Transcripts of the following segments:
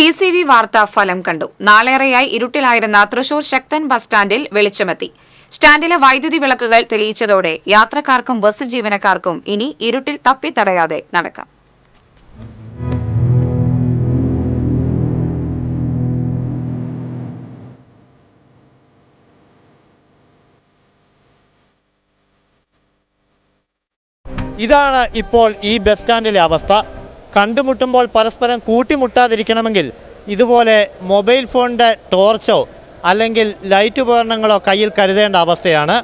T C V വാർത്ത ഫലം കണ്ടു. നാളേറെയായി ഇരുട്ടിലായിരുന്ന തൃശൂർ ശക്തൻ ബസ് സ്റ്റാൻഡിൽ വെളിച്ചമെത്തി. സ്റ്റാൻഡിലെ വൈദ്യുതി വിളക്കുകൾ തെളിയിച്ചതോടെ യാത്രക്കാർക്കും ബസ് ജീവനക്കാർക്കും ഇനി ഇരുട്ടിൽ തപ്പിത്തടയാതെ നടക്കാം. ഇതാണ് ഇപ്പോൾ ഈ ബസ് സ്റ്റാൻഡിലെ അവസ്ഥ. കണ്ടുമുട്ടുമ്പോൾ പരസ്പരം കൂട്ടിമുട്ടാതിരിക്കണമെങ്കിൽ ഇതുപോലെ മൊബൈൽ ഫോണിന്റെ ടോർച്ചോ അല്ലെങ്കിൽ ലൈറ്റ് ഉപകരണങ്ങളോ കയ്യിൽ കരുതേണ്ട അവസ്ഥയാണ്.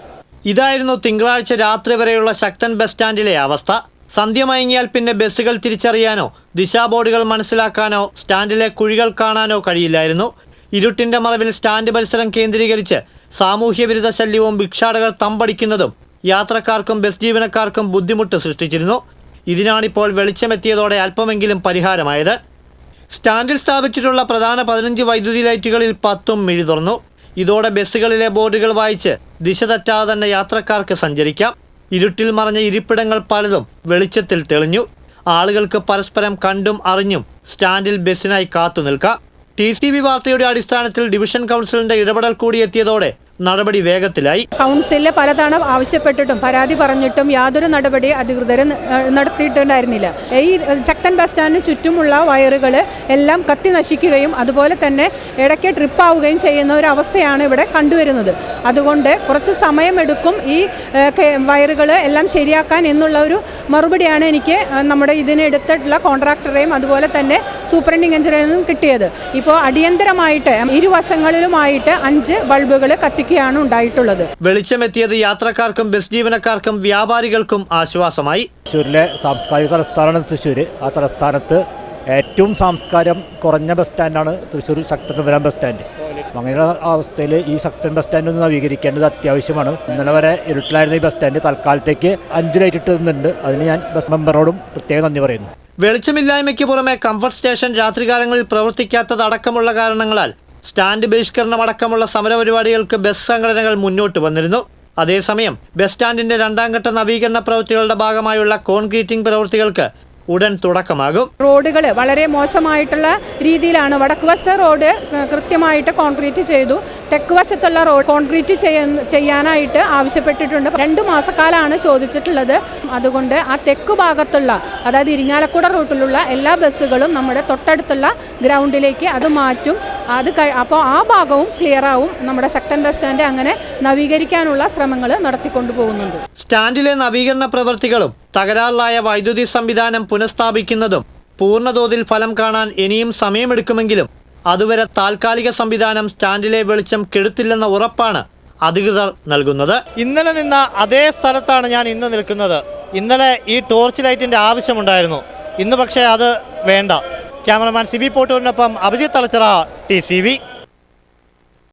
ഇതായിരുന്നു തിങ്കളാഴ്ച രാത്രി വരെയുള്ള ശക്തൻ ബസ് സ്റ്റാൻഡിലെ അവസ്ഥ. സന്ധ്യ മയങ്ങിയാൽ പിന്നെ ബസ്സുകൾ തിരിച്ചറിയാനോ ദിശാബോർഡുകൾ മനസ്സിലാക്കാനോ സ്റ്റാൻഡിലെ കുഴികൾ കാണാനോ കഴിയില്ലായിരുന്നു. ഇരുട്ടിന്റെ മറവിൽ സ്റ്റാൻഡ് പരിസരം കേന്ദ്രീകരിച്ച് സാമൂഹ്യ വിരുദ്ധ ശല്യവും ഭിക്ഷാടകർ തമ്പടിക്കുന്നതും യാത്രക്കാർക്കും ബസ് ജീവനക്കാർക്കും ബുദ്ധിമുട്ട് സൃഷ്ടിച്ചിരുന്നു. ഇതിനാണിപ്പോൾ വെളിച്ചമെത്തിയതോടെ അല്പമെങ്കിലും പരിഹാരമായത്. സ്റ്റാൻഡിൽ സ്ഥാപിച്ചിട്ടുള്ള പ്രധാന പതിനഞ്ച് വൈദ്യുതി ലൈറ്റുകളിൽ പത്തും മിഴി തുറന്നു. ഇതോടെ ബസ്സുകളിലെ ബോർഡുകൾ വായിച്ച് ദിശ തെറ്റാതെ തന്നെ യാത്രക്കാർക്ക് സഞ്ചരിക്കാം. ഇരുട്ടിൽ മറഞ്ഞ ഇരിപ്പിടങ്ങൾ പലതും വെളിച്ചത്തിൽ തെളിഞ്ഞു. ആളുകൾക്ക് പരസ്പരം കണ്ടും അറിഞ്ഞും സ്റ്റാൻഡിൽ ബസ്സിനായി കാത്തു നിൽക്കാം ടി സി വി വാർത്തയുടെ അടിസ്ഥാനത്തിൽ ഡിവിഷൻ കൗൺസിലിന്റെ ഇടപെടൽ കൂടി എത്തിയതോടെ നടപടി വേഗത്തിലായി. കൗൺസിലിൽ പലതവണ ആവശ്യപ്പെട്ടിട്ടും പരാതി പറഞ്ഞിട്ടും യാതൊരു നടപടി അധികൃതർ നടത്തിയിട്ടുണ്ടായിരുന്നില്ല. ഈ ശക്തൻ ബസ് സ്റ്റാൻഡിന് ചുറ്റുമുള്ള വയറുകൾ എല്ലാം കത്തി നശിക്കുകയും അതുപോലെ തന്നെ ഇടയ്ക്ക് ട്രിപ്പാവുകയും ചെയ്യുന്ന ഒരു അവസ്ഥയാണ് ഇവിടെ കണ്ടുവരുന്നത്. അതുകൊണ്ട് കുറച്ച് സമയമെടുക്കും ഈ വയറുകൾ എല്ലാം ശരിയാക്കാൻ എന്നുള്ള ഒരു മറുപടിയാണ് എനിക്ക് നമ്മുടെ ഇതിനെടുത്തിട്ടുള്ള കോൺട്രാക്ടറെയും അതുപോലെ തന്നെ സൂപ്രണ്ടിങ് എഞ്ചിനീയറിനും കിട്ടിയത്. ഇപ്പോൾ അടിയന്തരമായിട്ട് ഇരുവശങ്ങളിലുമായിട്ട് അഞ്ച് ബൾബുകൾ കത്തിക്കുകയാണ് ഉണ്ടായിട്ടുള്ളത്. വെളിച്ചമെത്തിയത് യാത്രക്കാർക്കും ബസ് ജീവനക്കാർക്കും വ്യാപാരികൾക്കും ആശ്വാസമായി. തൃശ്ശൂരിലെ സാംസ്കാരിക തലസ്ഥാനമാണ് തൃശ്ശൂർ ആ തലസ്ഥാനത്ത് ഏറ്റവും സംസ്കാരം കുറഞ്ഞ ബസ് സ്റ്റാൻഡാണ് തൃശ്ശൂർ ശക്തപുരം ബസ് സ്റ്റാൻഡ്. അങ്ങനെയുള്ള അവസ്ഥയിൽ ഈ ശക്തൻ ബസ് സ്റ്റാൻഡ് ഒന്ന് നവീകരിക്കേണ്ടത് അത്യാവശ്യമാണ്. ഇന്നലെ വരെ ഇരുട്ടിലായിരുന്ന ഈ ബസ് സ്റ്റാൻഡ് തൽക്കാലത്തേക്ക് അഞ്ച് ലൈറ്റ് ഇട്ടുന്നുണ്ട് അതിന് ഞാൻ ബസ് മെമ്പറോടും പ്രത്യേകം നന്ദി പറയുന്നു. വെളിച്ചമില്ലായ്മയ്ക്ക് പുറമെ കംഫർട്ട് സ്റ്റേഷൻ രാത്രികാലങ്ങളിൽ പ്രവർത്തിക്കാത്തത് അടക്കമുള്ള കാരണങ്ങളാൽ സ്റ്റാൻഡ് ബഹിഷ്കരണം അടക്കമുള്ള സമരപരിപാടികൾക്ക് ബസ് സംഘടനകൾ മുന്നോട്ട് വന്നിരുന്നു. അതേസമയം ബസ് സ്റ്റാൻഡിന്റെ രണ്ടാം ഘട്ട നവീകരണ പ്രവൃത്തികളുടെ ഭാഗമായുള്ള കോൺക്രീറ്റിംഗ് പ്രവൃത്തികൾക്ക് ഉടൻ തുടക്കമാകും. റോഡുകൾ വളരെ മോശമായിട്ടുള്ള രീതിയിലാണ്. വടക്ക് വശത്തെ റോഡ് കൃത്യമായിട്ട് കോൺക്രീറ്റ് ചെയ്തു. തെക്ക് വശത്തുള്ള റോഡ് കോൺക്രീറ്റ് ചെയ്യ- ചെയ്യാനായിട്ട് ആവശ്യപ്പെട്ടിട്ടുണ്ട്. രണ്ട് മാസക്കാലാണ് ചോദിച്ചിട്ടുള്ളത്. അതുകൊണ്ട് ആ തെക്ക് ഭാഗത്തുള്ള അതായത് ഇരിങ്ങാലക്കുട റൂട്ടിലുള്ള എല്ലാ ബസ്സുകളും നമ്മുടെ തൊട്ടടുത്തുള്ള ഗ്രൗണ്ടിലേക്ക് അത് മാറ്റും. അത് കഴി അപ്പോൾ ആ ഭാഗവും ക്ലിയർ ആവും. നമ്മുടെ ശക്തൻ ബസ് സ്റ്റാൻഡ് അങ്ങനെ നവീകരിക്കാനുള്ള ശ്രമങ്ങൾ നടത്തിക്കൊണ്ടു പോകുന്നുണ്ട്. സ്റ്റാൻഡിലെ നവീകരണ പ്രവർത്തികളും തകരാറിലായ വൈദ്യുതി സംവിധാനം പുനഃസ്ഥാപിക്കുന്നതും പൂർണതോതിൽ ഫലം കാണാൻ ഇനിയും സമയമെടുക്കുമെങ്കിലും അതുവരെ താൽക്കാലിക സംവിധാനം സ്റ്റാൻഡിലെ വെളിച്ചം കെടുത്തില്ലെന്ന ഉറപ്പാണ് അധികൃതർ നൽകുന്നത്. ഇന്നലെ നിന്ന അതേ സ്ഥലത്താണ് ഞാൻ ഇന്ന് നിൽക്കുന്നത്. ഇന്നലെ ഈ ടോർച്ച് ലൈറ്റിന്റെ ആവശ്യമുണ്ടായിരുന്നു. ഇന്ന് പക്ഷേ അത് വേണ്ട. Cameraman Sibi പോട്ടൂരിനൊപ്പം Abhijith Thalachira T C V.